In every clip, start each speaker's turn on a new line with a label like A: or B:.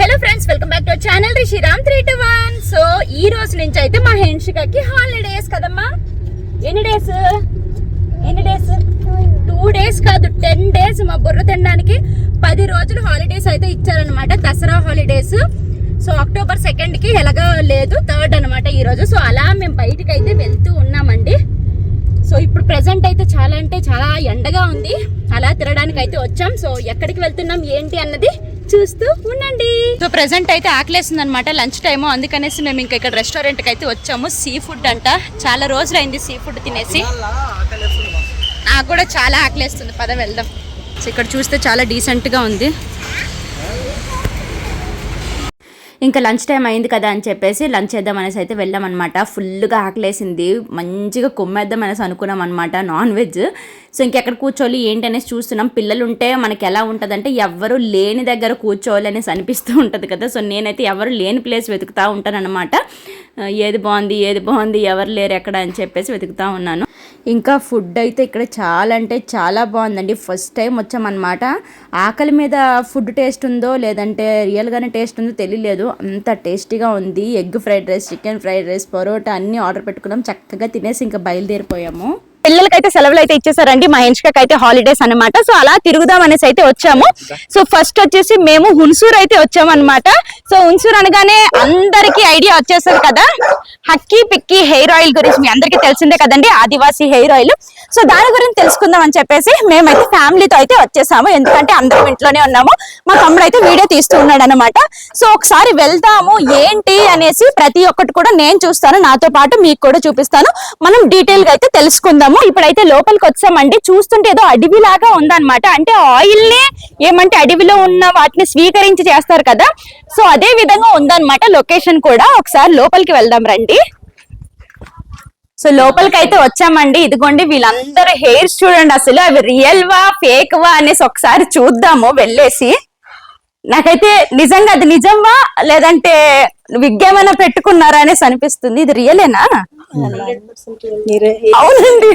A: Hello friends welcome back to channel Rishiram three two one so ఈ రోజు నుంచి అయితే మా హెన్షికకి హాలిడేస్ కదమ్మా? ఎన్ని డేస్ ఎన్ని డేస్ టూ డేస్ కాదు టెన్ డేస్ మా బుర్ర తినడానికి. పది రోజులు హాలిడేస్ అయితే ఇచ్చారనమాట దసరా హాలిడేస్ సో అక్టోబర్ సెకండ్కి ఎలాగో లేదు థర్డ్ అనమాట ఈ రోజు. సో అలా మేము బయటికి అయితే వెళ్తూ ఉన్నామండి. సో ఇప్పుడు ప్రెసెంట్ అయితే చాలా అంటే చాలా ఎండగా ఉంది. అలా తిరగడానికి అయితే వచ్చాం. సో ఎక్కడికి వెళ్తున్నాం ఏంటి అన్నది చూస్తూ ఉండండి. సో ప్రెసెంట్ అయితే ఆకలేస్తుంది అనమాట లంచ్ టైము అందుకనేసి మేము ఇంకా ఇక్కడ రెస్టారెంట్కి అయితే వచ్చాము. సీ ఫుడ్ అంట. చాలా రోజులైంది సీ ఫుడ్ తినేసి. నాకు కూడా చాలా ఆకలేస్తుంది. పద వెళ్దాం. సో ఇక్కడ చూస్తే చాలా డీసెంట్గా ఉంది. ఇంకా లంచ్ టైం అయింది కదా అని చెప్పేసి లంచ్ చేద్దాం అనేసి అయితే వెళ్ళామన్నమాట. ఫుల్గా ఆకలేసింది. మంచిగా కొమ్మేద్దాం అనేసి అనుకున్నాం అనమాట నాన్ వెజ్. సో ఇంకెక్కడ కూర్చోవాలి ఏంటి అనేసి చూస్తున్నాం. పిల్లలు ఉంటే మనకి ఎలా ఉంటుందంటే ఎవరు లేని దగ్గర కూర్చోవాలి అనేసి అనిపిస్తూ ఉంటుంది కదా. సో నేనైతే ఎవరు లేని ప్లేస్ వెతుకుతూ ఉంటానన్నమాట. ఏది బాగుంది ఏది బాగుంది ఎవరు లేరు ఎక్కడ అని చెప్పేసి వెతుకుతూ ఉన్నాను. ఇంకా ఫుడ్ అయితే ఇక్కడ చాలా అంటే చాలా బాగుందండి. ఫస్ట్ టైం వచ్చామన్నమాట. ఆకలి మీద ఫుడ్ టేస్ట్ ఉందో లేదంటే రియల్గానే టేస్ట్ ఉందో తెలియలేదు. అంత టేస్టీగా ఉంది. Egg fried rice chicken fried rice parotta అన్నీ ఆర్డర్ పెట్టుకున్నాం. చక్కగా తినేసి ఇంకా బయలుదేరిపోయాము. పిల్లలకైతే సెలవులు అయితే ఇచ్చేసారండి మా హెన్షికకి అయితే హాలిడేస్ అన్నమాట. సో అలా తిరుగుదాం అనేసి అయితే వచ్చాము. సో ఫస్ట్ వచ్చేసి మేము హున్సూర్ అయితే వచ్చాము అనమాట సో హున్సూర్ అనగానే అందరికీ ఐడియా వచ్చేసారు కదా. హక్కీ పిక్కీ హెయిర్ ఆయిల్ గురించి మీ అందరికీ తెలిసిందే కదండి ఆదివాసీ హెయిర్ ఆయిల్. సో దాని గురించి తెలుసుకుందాం అని చెప్పేసి మేమైతే ఫ్యామిలీతో అయితే వచ్చేసాము. ఎందుకంటే అందరం ఇంట్లోనే ఉన్నాము. మా తమ్ముడు అయితే వీడియో తీస్తూ ఉన్నాడు అనమాట సో ఒకసారి వెళ్దాము ఏంటి అనేసి ప్రతి ఒక్కటి కూడా నేను చూస్తాను. నాతో పాటు మీకు కూడా చూపిస్తాను. మనం డీటెయిల్గా అయితే తెలుసుకుందాము. ఇప్పుడైతే లోపలికి వచ్చామండి చూస్తుంటే ఏదో అడవిలాగా ఉందన్నమాట. అంటే ఆయిల్ని ఏమంటే అడవిలో ఉన్న వాటిని స్వీకరించి చేస్తారు కదా. సో అదే విధంగా ఉందన్నమాట లొకేషన్ కూడా. ఒకసారి లోపలికి వెళ్దాం రండి. సో లోపలికి అయితే వచ్చామండి. ఇదిగోండి వీళ్ళందరూ హెయిర్స్ చూడండి అసలు. అవి రియల్ వా ఫేక్ వా అనేసి ఒకసారి చూద్దాము వెళ్ళేసి. నాకైతే నిజంగా అది నిజమా? లేదంటే విగ్ ఏమైనా పెట్టుకున్నారా అనేసి అనిపిస్తుంది. ఇది రియలేనా? అవునండి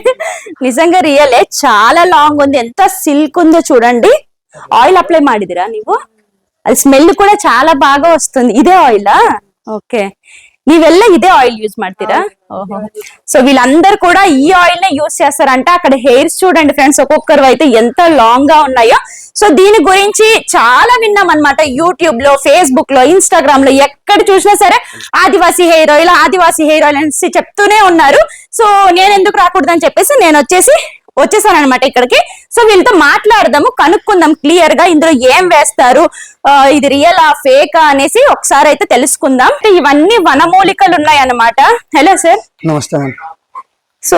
A: నిజంగా రియలే చాలా లాంగ్ ఉంది ఎంత సిల్క్ ఉందో చూడండి ఆయిల్ అప్లై ಮಾಡಿದಿರಾ ನೀವು అది స్మెల్ కూడా చాలా బాగా వస్తుంది ఇదే ఆయిలా ఓకే ನೀವೆಲ್ಲ ఇదే ఆయిల్ యూజ్ ಮಾಡ್ತೀರಾ ఓహో సో వీళ్ళందరూ కూడా ఈ ఆయిల్ నే యూజ్ చేస్తారంట అక్కడ హెయిర్స్ చూడండి ఫ్రెండ్స్ ఒక్కొక్కరు అయితే ఎంత లాంగ్ గా ఉన్నాయో సో దీని గురించి చాలా విన్నాం అనమాట యూట్యూబ్ లో ఫేస్బుక్ లో ఇన్స్టాగ్రామ్ లో ఎక్కడ చూసినా సరే Adivasi hair oil Adivasi hair oil అనేసి చెప్తూనే ఉన్నారు సో నేను ఎందుకు రాకూడదని చెప్పేసి నేను వచ్చేసి వచ్చేసాను అనమాట ఇక్కడికి. సో వీళ్ళతో మాట్లాడదాము కనుక్కుందాం క్లియర్గా ఇందులో ఏం వేస్తారు ఇది రియల్ ఆ ఫేక్ అనేసి ఒకసారి అయితే తెలుసుకుందాం. ఇవన్నీ వనమూలికలు ఉన్నాయి అన్నమాట హలో సార్.
B: నమస్తే
A: సో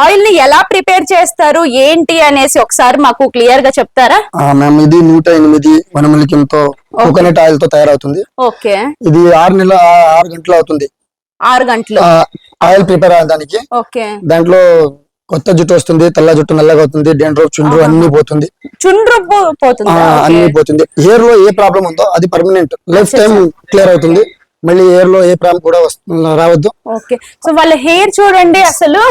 A: ఆయిల్ని ఎలా ప్రిపేర్ చేస్తారు ఏంటి అనేసి ఒకసారి మాకు క్లియర్గా చెప్తారా
B: మ్యామ్ ఇది నూట ఎనిమిది వనమూలికలతో కోకోనట్ ఆయిల్తో తయారవుతుంది.
A: ఓకే.
B: ఇది ఆరు నెలల ఆరు గంటలు అవుతుంది.
A: ఆరు గంటలు.
B: ఆయిల్ ప్రిపేర్ అవ్వడానికి
A: ఓకే.
B: దాంట్లో కొత్త జుట్టు వస్తుంది తెల్ల జుట్టు నల్లగా అవుతుంది డెండ్రఫ్ చుండ్రు అన్ని పోతుంది.
A: చుండ్రు పోతుందా?
B: అన్ని పోతుంది. హెయిర్లో ఏ ప్రాబ్లం ఉందో అది పర్మనెంట్ లైఫ్ టైం క్లియర్ అవుతుంది. మళ్ళీ హెయిర్లో ఏ ప్రాబ్లం కూడా రావద్దు.
A: ఓకే. సో వాళ్ళ హెయిర్ చూడండి అసలు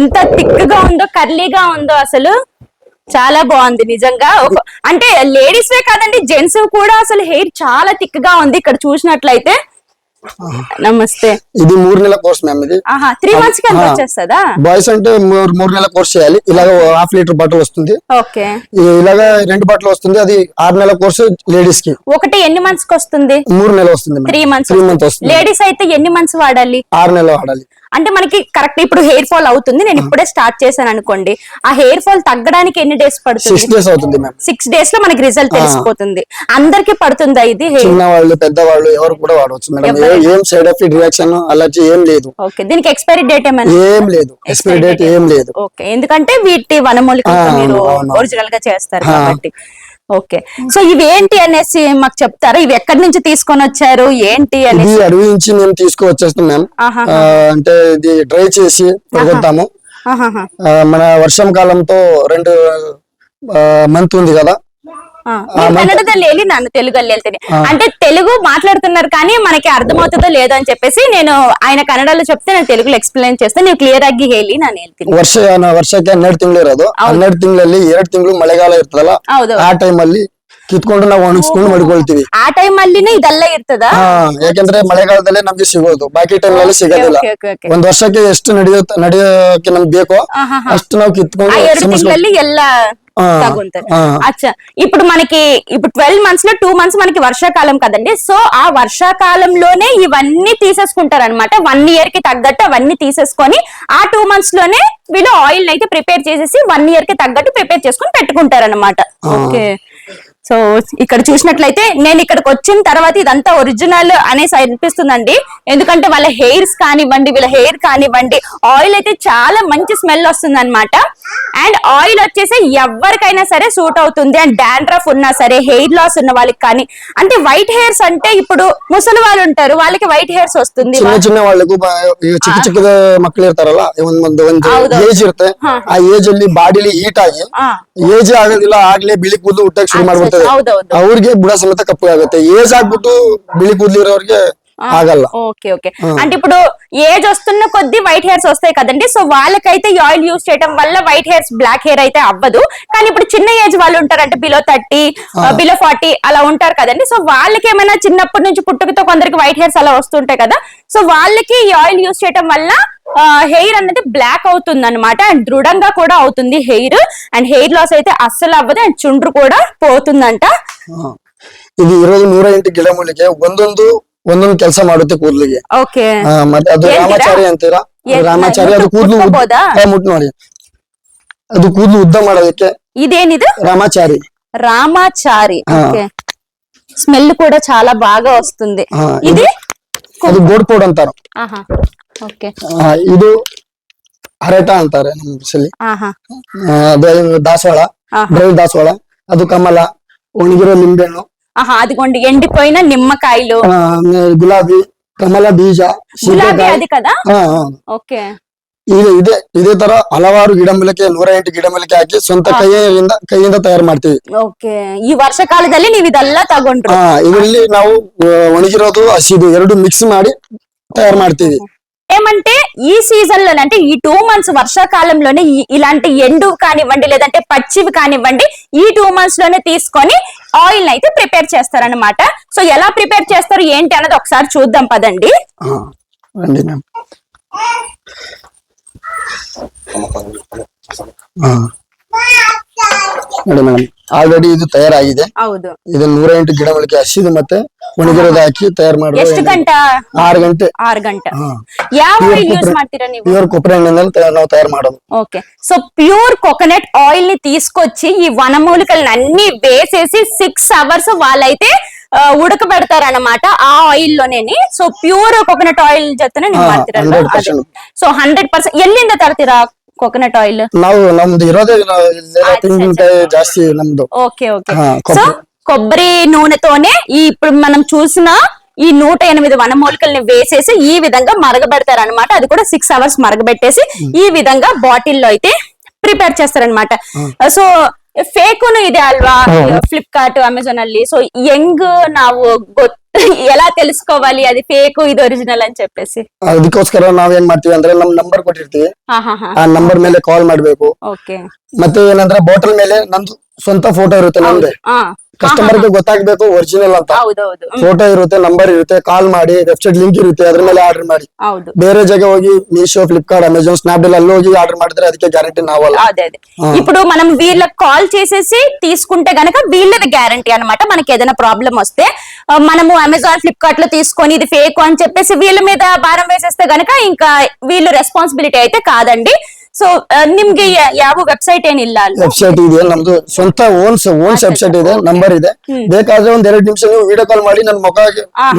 A: ఎంత థిక్గా ఉందో కర్లీగా ఉందో అసలు చాలా బాగుంది నిజంగా. అంటే లేడీస్ వే కాదండి జెంట్స్ కూడా అసలు హెయిర్ చాలా థిక్గా ఉంది. ఇక్కడ చూసినట్లయితే నమస్తే.
B: ఇది మూడు నెలల కోర్స్ మ్యామ్ ఇది.
A: త్రీ
B: మంత్స్కి.
A: వచ్చేస్తుందా?
B: బాయ్స్ అంటే మూడు నెలల కోర్స్ చేయాలి. ఇలాగ హాఫ్ లీటర్ బాటిల్ వస్తుంది.
A: ఓకే.
B: ఇలాగ రెండు బాటిల్ వస్తుంది. అది ఆరు నెలల కోర్స్ లేడీస్కి.
A: ఒకటి ఎన్ని మంత్స్కి వస్తుంది?
B: మూడు నెలలు వస్తుంది
A: త్రీ మంత్స్
B: త్రీ మంత్ వస్తుంది.
A: లేడీస్ అయితే ఎన్ని మంత్స్ వాడాలి?
B: ఆరు నెలలు వాడాలి.
A: అంటే మనకి కరెక్ట్ ఇప్పుడు హెయిర్ ఫాల్ అవుతుంది. నేను ఇప్పుడే స్టార్ట్ చేశాను అనుకోండి. ఆ హెయిర్ ఫాల్ తగ్గడానికి ఎన్ని డేస్
B: సిక్స్
A: పడుతుంది
B: డేస్ అవుతుంది మ్యామ్
A: సిక్స్ డేస్లో మనకి రిజల్ట్ తెలిసిపోతుంది. అందరికి పడుతుందా ఇది
B: చిన్న వాళ్ళు పెద్ద వాళ్ళు ఎవరు కూడా వాడవచ్చు మేడం ఏ- సైడ్ ఎఫెక్ట్ రియాక్షన్ అలర్జీ ఏం లేదు.
A: ఓకే దీనికి ఎక్స్పైరీ డేట్ ఏమైనా?
B: ఏం లేదు. ఎక్స్పైరీ డేట్ ఏం లేదు.
A: ఓకే ఎందుకంటే వీటి మీరు
B: అవును.
A: ఒరిజినల్గా చేస్తారు
B: ఆ.
A: కాబట్టి. ఓకే. సో ఇవి ఏంటి అనేసి మాకు చెప్తారా? ఇవి ఎక్కడి నుంచి తీసుకొని వచ్చారు? ఏంటి అనేసి?
B: అడవి నుంచి మేము తీసుకువచ్చేస్తాం మ్యామ్ అంటే ఇది డ్రై చేసి
A: ఆహాహా.
B: మన వర్షం కాలంతో రెండు మంత్ ఉంది కదా.
A: కన్నడ తల్లి వెళ్ళి నన్ను తెలుగు వెళ్తేనే అంటే తెలుగు మాట్లాడుతున్నారు కానీ మనకి అర్థమవుతుందో లేదో అని చెప్పేసి నేను ఆయన కన్నడలో చెప్తే నేను తెలుగులో ఎక్స్ప్లెయిన్ చేస్తే ನೀವು ಕ್ಲಿಯರ್ ಆಗಿ ಹೇಳಿ ನಾನು ಹೇಳ್ತೀನಿ
B: ವರ್ಷ ವರ್ಷಕ್ಕೆ ಹನ್ನೆರಡು ತಿಂಗಳು ಇರೋದು ಹನ್ನೆರಡು ತಿಂಗಳಲ್ಲಿ ಎರಡು ತಿಂಗಳು ಮಳೆಗಾಲ ಇರ್ತದಲ್ಲ ಆ ಟೈಮ್ ಅಲ್ಲಿ ಕಿತ್ಕೊಂಡು ನಾವು ಒಣಗಿಸ್ಕೊಂಡು ಮಡ್ಕೊಳ್ತೀವಿ
A: ಆ ಟೈಮ್ ಅಲ್ಲಿನೇ ಇದೆಲ್ಲ ಇರ್ತದ
B: ಯಾಕಂದ್ರೆ ಮಳೆಗಾಲದಲ್ಲೇ ನಮ್ಗೆ ಸಿಗೋದು ಬಾಕಿ ಟೈಮ್ ನಲ್ಲಿ ಸಿಗೋದಿಲ್ಲ ಒಂದ್ ವರ್ಷಕ್ಕೆ ಎಷ್ಟು ನಡೆಯುತ್ತ ನಡೆಯೋಕೆ ನಮ್ಗೆ ಬೇಕೋ ಅಷ್ಟು ನಾವು ಕಿತ್ಕೊಂಡು
A: ಎಲ್ಲ
B: ఆ.
A: అచ్చా. ఇప్పుడు మనకి ఇప్పుడు ట్వెల్వ్ మంత్స్లో టూ మంత్స్ మనకి వర్షాకాలం కదండి. సో ఆ వర్షాకాలంలోనే ఇవన్నీ తీసేసుకుంటారు అనమాట వన్ ఇయర్కి తగ్గట్టు అవన్నీ తీసేసుకొని ఆ టూ మంత్స్లోనే వీళ్ళు ఆయిల్ అయితే ప్రిపేర్ చేసేసి వన్ ఇయర్కి తగ్గట్టు ప్రిపేర్ చేసుకొని పెట్టుకుంటారు అనమాట ఓకే. సో ఇక్కడ చూసినట్లయితే నేను ఇక్కడికి వచ్చిన తర్వాత ఇదంతా ఒరిజినల్ అనేసి అనిపిస్తుందండి ఎందుకంటే వాళ్ళ హెయిర్స్ కానివ్వండి వీళ్ళ హెయిర్ కానివ్వండి ఆయిల్ అయితే చాలా మంచి స్మెల్ వస్తుంది అనమాట అండ్ ఆయిల్ వచ్చేసి ఎవరికైనా సరే సూట్ అవుతుంది అండ్ డాండ్రఫ్ ఉన్నా సరే హెయిర్ లాస్ ఉన్న వాళ్ళకి కానీ అంటే వైట్ హెయిర్స్ అంటే ఇప్పుడు ముసలి వాళ్ళు ఉంటారు వాళ్ళకి వైట్ హెయిర్స్ వస్తుంది
B: ಚಿನ್ನ ಚಿನ್ನ వాళ్ళకు ಬ- ಈಗ ಚಿಕ್ಕ ಚಿಕ್ಕದ ಮಕ್ಳು ಇರ್ತಾರಲ್ಲ ಒಂದ್ ಒಂದು ಒಂದು
A: ಹೌದು.
B: ಏಜ್ ಇರುತ್ತೆ ಆ ಏಜ್ ಅಲ್ಲಿ ಬಾಡಿಲಿ ಹೀಟ್ ಆಗಿ
A: ಆ.
B: ಏಜ್ ಆಗೋದಿಲ್ಲ ಆಗ್ಲೇ ಬಿಳಿ ಕೂದಲು ಹುಟ್ಟಕ್ ಶುರು
A: ಹೌದೌದು.
B: ಅವ್ರಿಗೆ ಬುಡ ಸಮೇತ ಕಪ್ಪು ಆಗುತ್ತೆ ಏಜ್ ಆಗ್ಬಿಟ್ಟು ಬಿಳಿ ಕೂದಲು ಇರೋರಿಗೆ ಆಗಲ್ಲ
A: ఓకే ఓకే అంటే ఇప్పుడు ఏజ్ వస్తున్న కొద్దీ వైట్ హెయిర్స్ వస్తాయి కదండి సో వాళ్ళకైతే ఈ ఆయిల్ యూస్ చేయడం వల్ల వైట్ హెయిర్స్ బ్లాక్ హెయిర్ అయితే అవ్వదు కానీ ఇప్పుడు చిన్న ఏజ్ వాళ్ళు ఉంటారు అంటే బిలో థర్టీ బిలో ఫార్టీ అలా ఉంటారు కదండి సో వాళ్ళకి ఏమైనా చిన్నప్పటి నుంచి పుట్టుకతో కొందరికి వైట్ హెయిర్స్ అలా వస్తుంటాయి కదా సో వాళ్ళకి ఈ ఆయిల్ యూస్ చేయడం వల్ల హెయిర్ అనేది బ్లాక్ అవుతుంది అనమాట అండ్ దృఢంగా కూడా అవుతుంది హెయిర్ అండ్ హెయిర్ లాస్ అయితే అస్సలు అవ్వదు అండ్ చుండ్రు కూడా పోతుందంట
B: ಹಾ. ಇದು ಇರೋದು ನೂರ ಎಂಟು ಗಿಡಮೂಲಿಕೆ ಒಂದೊಂದು ಒಂದೊಂದು ಕೆಲಸ ಮಾಡುತ್ತೆ ಕೂದಲಿಗೆ
A: ఓకే
B: ಆ, ಮತ್ತೆ ಅದು
A: ಹೇಳ್ತೀರಾ?
B: ರಾಮಾಚಾರಿ ಅಂತೀರಾ
A: ಏನ್-
B: ರಾಮಾಚಾರಿ ಅದು
A: ಮುಟ್ಟು-
B: ಕೂದಲು
A: ಮುಟ್ಕೋಬೋದಾ?
B: ಮುಟ್ಟು ನೋಡಿ ಅದು ಕೂದಲು ಉದ್ದ ಮಾಡೋದಕ್ಕೆ
A: ఇదేనిది
B: ರಾಮಾಚಾರಿ
A: రామాచారి
B: ఆ.
A: ఓకే స్మెల్ కూడా చాలా బాగా వస్తుంది
B: ఆ,
A: ఇది
B: ಅದು ಗೋಡ್ ಪೌಡ್ ಅಂತಾರ
A: ఆహా ఓకే
B: ಆ, ಇದು ಹರೇಟ ಅಂತಾರೆ ನಮ್ಮ ಭಾಷೆಯಲ್ಲಿ
A: ఆహా
B: ಆ, ಅದು ದಾಸವಾಳ
A: ఆహా
B: ಡ್ರೈ ದಾಸವಾಳ ಅದು ಕಮಲ ಒಣಗಿರೋ ನಿಂಬೆಹಣ್ಣು
A: ఆహా అదిగోండి ఎండిపోయిన ನಿಮ್ಮ
B: గులాబీ కమల బీజ ಗುಲಾಬಿ ಕಮಲ
A: కదా
B: ಆ,
A: ಓಕೆ.
B: ಇದು ಇದೇ ಇದೇ ತರ ಹಲವಾರು ಗಿಡಮೂಲಿಕೆ ನೂರ ಎಂಟು ಗಿಡಮೂಲಿಕೆ ಹಾಕಿ ಸ್ವಂತ ಕೈಯಿಂದ ಕೈಯಿಂದ ತಯಾರು ಮಾಡ್ತೀವಿ.
A: ಈ ವರ್ಷ ಕಾಲದಲ್ಲಿ ನೀವು ಇದೆಲ್ಲ ತಗೊಂಡ್ರು?
B: ಇದರಲ್ಲಿ ನಾವು ಒಣಗಿರೋದು ಹಸಿದು ಎರಡು ಮಿಕ್ಸ್ ಮಾಡಿ ತಯಾರು ಮಾಡ್ತೀವಿ.
A: ఏమంటే ఈ సీజన్ లోనే అంటే ఈ టూ మంత్స్ వర్షాకాలంలోనే ఈ- ఇలాంటి ఎండు కానివ్వండి లేదంటే పచ్చివి కానివ్వండి ఈ టూ మంత్స్ లోనే తీసుకొని ఆయిల్ అయితే ప్రిపేర్ చేస్తారన్నమాట సో ఎలా ప్రిపేర్ చేస్తారు ఏంటి అన్నది ఒకసారి చూద్దాం పదండి
B: ಹಾ ರಂಡಿ ಮ್ಯಾಮ್ ಹಾ ನೋಡಿ ಮೇಡಮ್ ಆಲ್ರೆಡಿ ಇದು ತಯಾರಾಗಿದೆ
A: ಹೌದು
B: ಇದು ನೂರ ಎಂಟು ಗಿಡಮೂಲಿಕೆ ಹಸಿದು ಮತ್ತೆ ಒಣಗಿರೋದು ಹಾಕಿ ತಯಾರು
A: ಎಷ್ಟು
B: ಮಾಡೋದು
A: ಗಂಟ
B: ಆರು ಗಂಟೆ
A: ಆರು ಗಂಟೆ
B: ಹಾ
A: ಯಾವ
B: Pure
A: ಆಯಿಲ್ ಯೂಸ್
B: ಕೊಬ್ಬರಿ.
A: ಮಾಡ್ತೀರಾ ನೀವು
B: ಪ್ಯೂರ್ ಕೊಬ್ಬರಿ ಎಣ್ಣೆನಲ್ಲಿ ತಯಾರು- ನಾವು ತಯಾರು ಮಾಡೋದು
A: okay so pure coconut oil ని తీసుకొచ్చి ఈ వనమూలికలను అన్ని వేసేసి సిక్స్ అవర్స్ వాళ్ళైతే ఆ, ఉడకబెడతారన్నమాట ఆ oil లోనేని so pure coconut oil ಜೊತೆನೆ ನೀವು
B: ಹಾ,
A: ಮಾಡ್ತಿರಲ್ಲ
B: 100%.
A: ಸೊ ಹಂಡ್ರೆಡ್ ಪರ್ಸೆಂಟ್ ಎಲ್ಲಿಂದ ತರ್ತೀರಾ ಕೋಕೋನಟ್ ಆಯಿಲ್
B: ನಾವು ನಮ್ದು ಇರೋದೇ ಇಲ್ಲ, ಇಲ್ಲೆಲ್ಲ ತೆಂಗಿನಕಾಯಿ ಜಾಸ್ತಿ ನಮ್ದು
A: ఓకే ఓకే
B: ಹಾ,
A: సో
B: ಕೊಬ್ಬರಿ.
A: కొబ్బరి నూనెతోనే ఈ ఇప్పుడు మనం చూసిన ఈ నూట ఎనిమిది వనమూలికల్ని వేసేసి ఈ విధంగా మరగబెడతారు అనమాట అది కూడా సిక్స్ అవర్స్ మరగబెట్టేసి ఈ విధంగా బాటిల్లో అయితే ప్రిపేర్ చేస్తారనమాట ಸೊ ಫೇಕ್ ಇದೆ ಅಲ್ವಾ ಫ್ಲಿಪ್ಕಾರ್ಟ್ ಅಮೆಝಾನ್ ಅಲ್ಲಿ ಸೊ ಹೆಂಗ್ ನಾವು ಗೊತ್ ఎలా తెలుసుకోవాలి అది ఫేక్ ఇది ఒరిజినల్ అని చెప్పేసి
B: ಅದಕ್ಕೋಸ್ಕರ ನಾವೇನ್ ಮಾಡ್ತೀವಿ ಅಂದ್ರೆ ನಮ್ ನಂಬರ್ ಕೊಟ್ಟಿರ್ತೀವಿ
A: ಹಾ ಹಾ ಹಾ
B: ಆ ನಂಬರ್ ಮೇಲೆ ಕಾಲ್ ಮಾಡ್ಬೇಕು
A: ಓಕೆ
B: ಮತ್ತೆ ಏನಂದ್ರೆ ಬಾಟಲ್ ಮೇಲೆ ನಂದು ಸ್ವಂತ ಫೋಟೋ ಇರುತ್ತೆ ನಮ್ದೆ
A: ಹಾ
B: ಕಸ್ಟಮರ್ ಗೆ ಗೊತ್ತಾಗ್ಬೇಕು ಒರಿಜಿನಲ್ ಅಂತ
A: ಹೌದೌದು ಹ್ಮ್,
B: ಫೋಟೋ ಇರುತ್ತೆ ನಂಬರ್ ಇರುತ್ತೆ ಕಾಲ್ ಮಾಡಿ ವೆಬ್ಸೈಟ್ ಲಿಂಕ್ ಇರುತ್ತೆ ಅದ್ರ ಮೇಲೆ ಆರ್ಡರ್ ಮಾಡಿ
A: ಹೌದು
B: ಬೇರೆ ಜಾಗ ಹೋಗಿ ಮೀಶೋ ಫ್ಲಿಪ್ಕಾರ್ಟ್ ಅಮೆಝಾನ್ ಸ್ನಾಪ್ಡೀಲ್ ಅಲ್ಲಿ ಹೋಗಿ ಆರ್ಡರ್ ಮಾಡಿದ್ರೆ ಅದಕ್ಕೆ ಗ್ಯಾರಂಟಿ ನಾವಲ್ಲ
A: అదే అదే ఇప్పుడు మనం వీళ్ళకి కాల్ చేసేసి తీసుకుంటే గనక వీళ్ళది గ్యారంటీ అన్నమాట మనకి ఏదైనా ప్రాబ్లం వస్తే ఆ, మనము అమెజాన్ ఫ్లిప్కార్ట్ లో తీసుకొని ఇది ఫేక్ అని చెప్పేసి వీళ్ళ మీద భారం వేసేస్తే గనక ఇంకా వీళ్ళు రెస్పాన్సిబిలిటీ అయితే కాదండి ಸೊ ನಿಮ್ಗೆ ಯಾ- ಯಾವ ವೆಬ್ಸೈಟ್ ಏನಿಲ್ಲ ಅಲ್ವಾ
B: ವೆಬ್ಸೈಟ್ ಇದೆ ನಮ್ದು ಸ್ವಂತ ಓನ್ಸ್ ಓನ್ಸ್ ವೆಬ್ಸೈಟ್ ಇದೆ ನಂಬರ್ ಇದೆ ಬೇಕಾದ್ರೆ ಒಂದ್ ಎರಡು ನಿಮಿಷ ನೀವು ವಿಡಿಯೋ ಕಾಲ್ ಮಾಡಿ ನನ್ನ ಮುಖ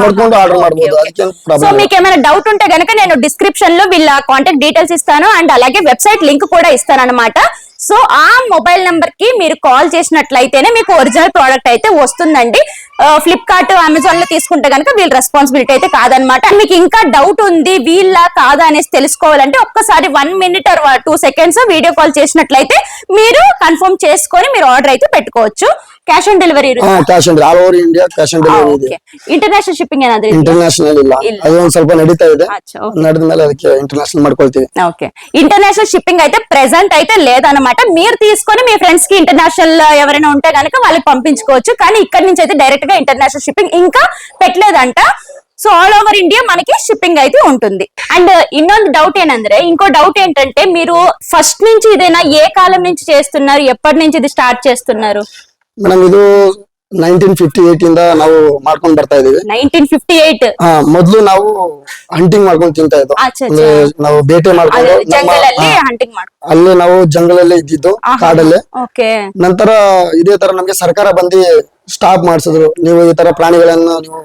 B: ನೋಡ್ಕೊಂಡು ಆರ್ಡರ್ ಮಾಡ್ಬೋದು ಅದಕ್ಕೆ
A: సో
B: ಪ್ರಾಬ್ಲಮ್
A: మీకు ఏమైనా డౌట్ ఉంటే గనక నేను డిస్క్రిప్షన్ లో వీళ్ళ కాంటాక్ట్ డీటెయిల్స్ ఇస్తాను అండ్ అలాగే వెబ్సైట్ లింక్ కూడా ఇస్తాను అనమాట సో ఆ మొబైల్ నెంబర్కి మీరు కాల్ చేసినట్లయితేనే మీకు ఒరిజినల్ ప్రోడక్ట్ అయితే వస్తుందండి. ఫ్లిప్కార్ట్ అమెజాన్లో తీసుకుంటే కనుక వీళ్ళ రెస్పాన్సిబిలిటీ అయితే కాదనమాట. మీకు ఇంకా డౌట్ ఉంది వీళ్ళ కాదా అనేసి తెలుసుకోవాలంటే ఒక్కసారి one minute or two seconds video call చేసినట్లయితే మీరు కన్ఫర్మ్ చేసుకొని మీరు ఆర్డర్ అయితే పెట్టుకోవచ్చు. ಕ್ಯಾಶ್ ಆನ್ ಡೆಲಿವರಿ
B: ಹಾ cash on all over India cash on delivery ಇದೆ
A: ಇಂಟರ್ನ್ಯಾಷನಲ್ ಶಿಪ್ಪಿಂಗ್ ಏನಾದ್ರು ಇದೆಯಾ?
B: ಇಂಟರ್ನ್ಯಾಷನಲ್ ಇಲ್ಲ
A: ಇಲ್ಲ.
B: ಅದು ಒಂದ್ ಸ್ವಲ್ಪ ನಡೀತಾ ಇದೆ
A: ಅಚ್ಚಾ, okay.
B: ನಡೆದ ಮೇಲೆ ಅದಕ್ಕೆ ಇಂಟರ್ನ್ಯಾಷನಲ್ ಮಾಡ್ಕೊಳ್ತೀವಿ
A: ఓకే ఇంటర్నేషనల్ షిప్పింగ్ అయితే ప్రెసెంట్ అయితే లేదన్నమాట మీరు తీసుకొని మీ ఫ్రెండ్స్ కి ఇంటర్నేషనల్ ఎవరైనా ఉంటే గనుక వాళ్ళకి పంపించుకోవచ్చు కానీ ఇక్కడ నుంచి అయితే డైరెక్ట్ గా ఇంటర్నేషనల్ షిప్పింగ్ ఇంకా పెట్టలేదంట సో ఆల్ ఓవర్ ఇండియా మనకి షిప్పింగ్ అయితే ఉంటుంది అండ్ ಇನ್ನೊಂದು డౌట్ ಏನಂದ್ರೆ ఇంకో డౌట్ ఏంటంటే మీరు ఫస్ట్ నుంచి ఇదేనా ఏ కాలం నుంచి చేస్తున్నారు ఎప్పటి నుంచి ఇది స్టార్ట్ చేస్తున్నారు
B: ಮೇಡಮ್ ಇದು ನೈನ್ಟೀನ್ ಫಿಫ್ಟಿ ಏಟ್ ಇಂದ ನಾವು ಮಾಡ್ಕೊಂಡ್ ಬರ್ತಾ ಇದೀವಿ. ನೈನ್ಟೀನ್ ಮೊದ್ಲು ನಾವು ಹಂಟಿಂಗ್ ಮಾಡ್ಕೊಂಡು ತಿಂತಾ ಇದ್ದೋ. ನಾವು ಬೇಟೆ ಮಾಡ್ಕೊಂಡು
A: ಅಲ್ಲಿ ನಾವು ಜಂಗಲ್
B: ಅಲ್ಲಿ ನಾವು ಜಂಗಲಲ್ಲೇ ಇದ್ದಿದ್ದು ಕಾಡಲ್ಲಿ. ನಂತರ ಇದೇ ತರ ನಮ್ಗೆ ಸರ್ಕಾರ ಬಂದು ಸ್ಟಾಪ್ ಮಾಡಿಸಿದ್ರು. ನೀವು ಈ ತರ ಪ್ರಾಣಿಗಳನ್ನು ನೀವು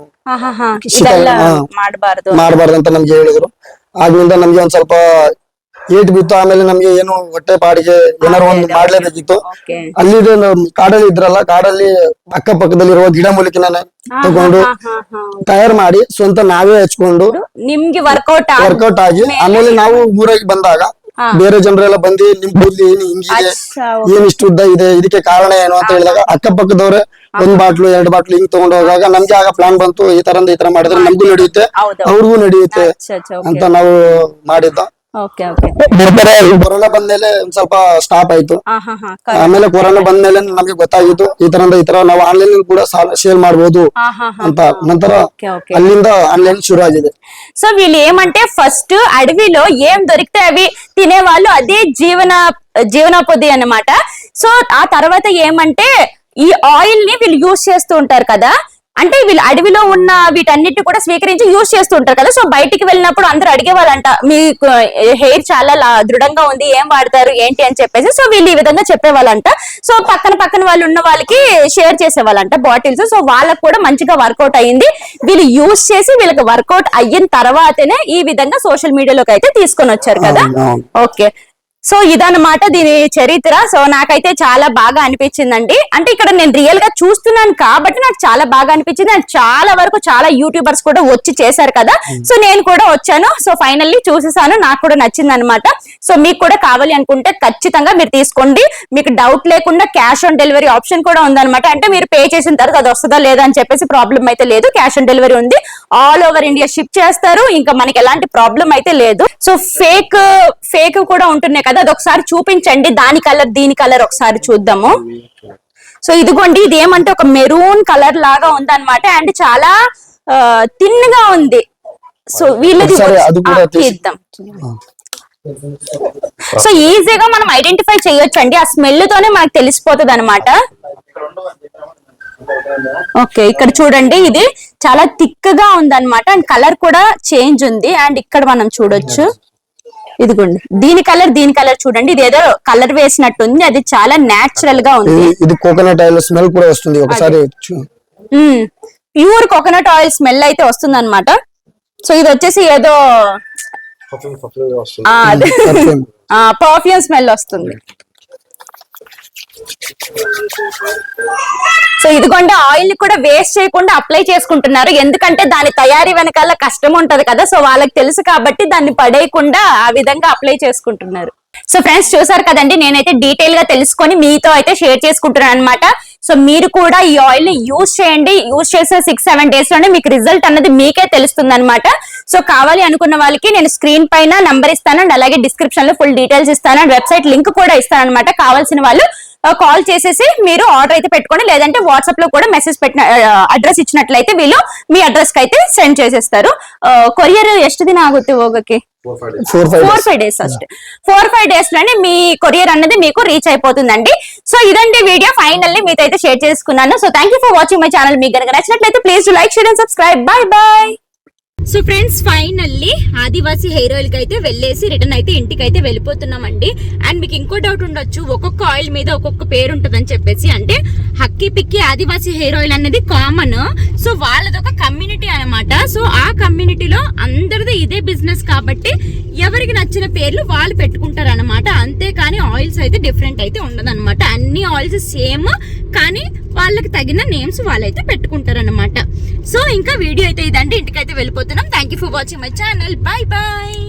A: ಮಾಡಬಾರ್ದು
B: ಅಂತ. ನಮ್ಗೆ ಹೇಳಿದ್ರು. ಆದ್ರಿಂದ ನಮ್ಗೆ ಒಂದ್ ಸ್ವಲ್ಪ ಏಟ್ ಬಿತ್ತು ಆಮೇಲೆ ನಮ್ಗೆ ಏನು ಹೊಟ್ಟೆ ಪಾಡಿಗೆ ಏನಾರು ಒಂದು ಮಾಡ್ಲೇಬೇಕಿತ್ತು. ಅಲ್ಲಿ ಕಾಡಲ್ಲಿ ಇದ್ರಲ್ಲ ಕಾಡಲ್ಲಿ ಅಕ್ಕಪಕ್ಕದಲ್ಲಿರುವ ಗಿಡ ಮೂಲಿಕೆನ ತಗೊಂಡು ತಯಾರು ಮಾಡಿ ಸ್ವಂತ ನಾವೇ ಹಚ್ಕೊಂಡು
A: ನಿಮ್ಗೆ ವರ್ಕೌಟ್
B: ವರ್ಕೌಟ್ ಆಗಿ ಆಮೇಲೆ ನಾವು ಊರಾಗಿ ಬಂದಾಗ ಬೇರೆ ಜನರೆಲ್ಲ ಬಂದು ನಿಮ್ ಕೂದ್ಲು ಏನು ಹಿಂಗಿದೆ? ಏನ್ ಇಷ್ಟು ಉದ್ದ ಇದೆ? ಇದಕ್ಕೆ ಕಾರಣ ಏನು? ಅಂತ ಹೇಳಿದಾಗ ಅಕ್ಕಪಕ್ಕದವ್ರೆ ಒಂದ್ ಬಾಟ್ಲು ಎರಡ್ ಬಾಟ್ಲು ಹಿಂಗ್ ತಗೊಂಡು ಹೋದಾಗ ನಮ್ಗೆ ಆಗ ಪ್ಲಾನ್ ಬಂತು ಈ ತರ ಈ ತರ ಮಾಡಿದ್ರೆ ನಮ್ಗೂ ನಡೆಯುತ್ತೆ ಅವ್ರಿಗೂ ನಡೆಯುತ್ತೆ ಅಂತ ನಾವು ಮಾಡಿದ್ದ.
A: ಓಕೆ ಓಕೆ
B: ನಂತರ ಕೊರೋನಾ ಬಂದ್ಮೇಲೆ ಒಂದ್ ಸ್ವಲ್ಪ ಸ್ಟಾಪ್ ಆಯ್ತು
A: ಹಾ ಹಾ ಹಾ
B: ಆಮೇಲೆ ಕೊರೋನಾ ಬಂದ್ಮೇಲೆ ನಮ್ಗೆ ಗೊತ್ತಾಗಿತ್ತು ಈ ತರ ಈ ತರ ನಾವು ಆನ್ಲೈನ್ ಕೂಡ ಸೇಲ್ ಮಾಡ್ಬೋದು
A: ಹಾ ಹಾ ಹಾ
B: ಅಂತ ನಂತರ
A: ఓకే ఓకే
B: ಅಲ್ಲಿಂದ ಆನ್ಲೈನ್ ಶುರು ಆಗಿದೆ
A: సో వీళ్ళు ఏమంటే ఫస్ట్ అడవిలో ఏం దొరికితే అవి తినేవాళ్ళు అదే జీవన జీవనోపాధి అన్నమాట సో ఆ తర్వాత ఏమంటే ఈ ఆయిల్ ని వీళ్ళు యూజ్ చేస్తూ ఉంటారు కదా అంటే వీళ్ళు అడవిలో ఉన్న వీటన్నిటి కూడా స్వీకరించి యూజ్ చేస్తూ ఉంటారు కదా. సో బయటికి వెళ్ళినప్పుడు అందరూ అడిగేవాళ్ళంట మీకు హెయిర్ చాలా దృఢంగా ఉంది ఏం వాడతారు ఏంటి? అని చెప్పేసి. సో వీళ్ళు ఈ విధంగా చెప్పేవాళ్ళంట. సో పక్కన పక్కన వాళ్ళు ఉన్న వాళ్ళకి షేర్ చేసేవాళ్ళంట బాటిల్స్. సో వాళ్ళకు కూడా మంచిగా వర్కౌట్ అయ్యింది వీళ్ళు యూజ్ చేసి వీళ్ళకి వర్కౌట్ అయిన తర్వాతనే ఈ విధంగా సోషల్ మీడియాలోకి అయితే తీసుకొని వచ్చారు కదా. ఓకే. సో ఇదన్నమాట దీని చరిత్ర. సో నాకైతే చాలా బాగా అనిపించిందండి. అంటే ఇక్కడ నేను రియల్గా చూస్తున్నాను కాబట్టి నాకు చాలా బాగా అనిపించింది. అండ్ చాలా వరకు చాలా యూట్యూబర్స్ కూడా వచ్చి చేశారు కదా. సో నేను కూడా వచ్చాను. సో ఫైనల్లీ చూసేసాను. నాకు కూడా నచ్చింది అనమాట సో మీకు కూడా కావాలి అనుకుంటే ఖచ్చితంగా మీరు తీసుకోండి. మీకు డౌట్ లేకుండా క్యాష్ ఆన్ డెలివరీ ఆప్షన్ కూడా ఉందన్నమాట. అంటే మీరు పే చేసిన తర్వాత అది వస్తుందా లేదా అని చెప్పేసి ప్రాబ్లం అయితే లేదు. క్యాష్ ఆన్ డెలివరీ ఉంది. ఆల్ ఓవర్ ఇండియా షిప్ చేస్తారు. ఇంకా మనకి ఎలాంటి ప్రాబ్లం అయితే లేదు. సో ఫేక్ ఫేక్ కూడా ఉంటున్నాయి కదా అది ఒకసారి చూపించండి. దాని కలర్ దీని కలర్ ఒకసారి చూద్దాము. సో ఇదిగోండి ఇది ఏమంటే ఒక మెరూన్ కలర్ లాగా ఉందన్నమాట. అండ్ చాలా థిన్గా ఉంది. సో వీళ్ళది తీద్దాం. సో ఈజీగా మనం ఐడెంటిఫై చేయొచ్చండి. ఆ స్మెల్ తోనే మనకు తెలిసిపోతుంది అనమాట ఓకే ఇక్కడ చూడండి ఇది చాలా థిక్గా ఉందన్నమాట. అండ్ కలర్ కూడా చేంజ్ ఉంది. అండ్ ఇక్కడ మనం చూడొచ్చు. ఇదిగోండి. దీని కలర్ దీని కలర్ చూడండి. ఇది ఏదో కలర్ వేసినట్టుంది. అది చాలా నేచురల్గా ఉంది.
B: ఇది- కోకోనట్ ఆయిల్ స్మెల్ కూడా వస్తుంది. ఒకసారి చూ-
A: ప్యూర్ కోకోనట్ ఆయిల్ స్మెల్ అయితే వస్తుంది అనమాట సో ఇది వచ్చేసి ఏదో. పర్ఫ్యూమ్ స్మెల్ వస్తుంది. సో ఇదిగోండి ఆయిల్ కూడా వేస్ట్ చేయకుండా అప్లై చేసుకుంటున్నారు. ఎందుకంటే దాని తయారీ వెనకాల కష్టం ఉంటది కదా. సో వాళ్ళకి తెలుసు కాబట్టి దాన్ని పడేయకుండా ఆ విధంగా అప్లై చేసుకుంటున్నారు. సో ఫ్రెండ్స్ చూసారు కదండి నేనైతే డీటెయిల్గా తెలుసుకొని మీతో అయితే షేర్ చేసుకుంటున్నాను అనమాట సో మీరు కూడా ఈ ఆయిల్ని యూజ్ చేయండి. యూజ్ చేసే సిక్స్ సెవెన్ డేస్లోనే మీకు రిజల్ట్ అన్నది మీకే తెలుస్తుంది అనమాట సో కావాలి అనుకున్న వాళ్ళకి నేను స్క్రీన్ పైన నంబర్ ఇస్తాను అండ్ అలాగే డిస్క్రిప్షన్లో ఫుల్ డీటెయిల్స్ ఇస్తాను అండ్ వెబ్సైట్ లింక్ కూడా ఇస్తాను అనమాట కావాల్సిన వాళ్ళు. కాల్ చేసేసి మీరు ఆర్డర్ అయితే పెట్టుకోండి. లేదంటే వాట్సాప్లో కూడా మెసేజ్ పెట్టిన అడ్రస్ ఇచ్చినట్లయితే వీళ్ళు మీ అడ్రస్కి అయితే సెండ్ చేసేస్తారు. కొరియర్ ఎస్ట్
B: దిన ఆగుతుంది
A: ఓగకి four five days first four five డేస్లోనే మీ కొరియర్ అన్నది మీకు రీచ్ అయిపోతుందండి సో ఇదండి వీడియో ఫైనల్లీ మీతో అయితే షేర్ చేసుకున్నాను. So thank for watching my channel మీకు కనుక నచ్చినట్లయితే please like share and subscribe bye bye so friends finally Adivasi hair ఆయిల్కి అయితే వెళ్ళేసి రిటర్న్ అయితే ఇంటికి అయితే వెళ్ళిపోతున్నామండి. అండ్ మీకు ఇంకో డౌట్ ఉండొచ్చు ఒక్కొక్క ఆయిల్ మీద ఒక్కొక్క పేరు ఉంటుందని చెప్పేసి. అంటే హక్కి పిక్కి ఆదివాసీ హెయిర్ ఆయిల్ అనేది కామన్ సో వాళ్ళది ఒక కమ్యూనిటీ అనమాట సో ఆ కమ్యూనిటీలో అందరిది ఇదే బిజినెస్ కాబట్టి ఎవరికి నచ్చిన పేర్లు వాళ్ళు పెట్టుకుంటారు అనమాట అంతేకాని ఆయిల్స్ అయితే డిఫరెంట్ అయితే ఉండదు అన్ని ఆయిల్స్ సేమ్ కానీ వాళ్ళకి తగిన నేమ్స్ వాళ్ళైతే పెట్టుకుంటారు అనమాట సో ఇంకా వీడియో అయితే ఇదండి. ఇంటికైతే వెళ్ళిపోతున్నాం. Thank you for watching my channel bye bye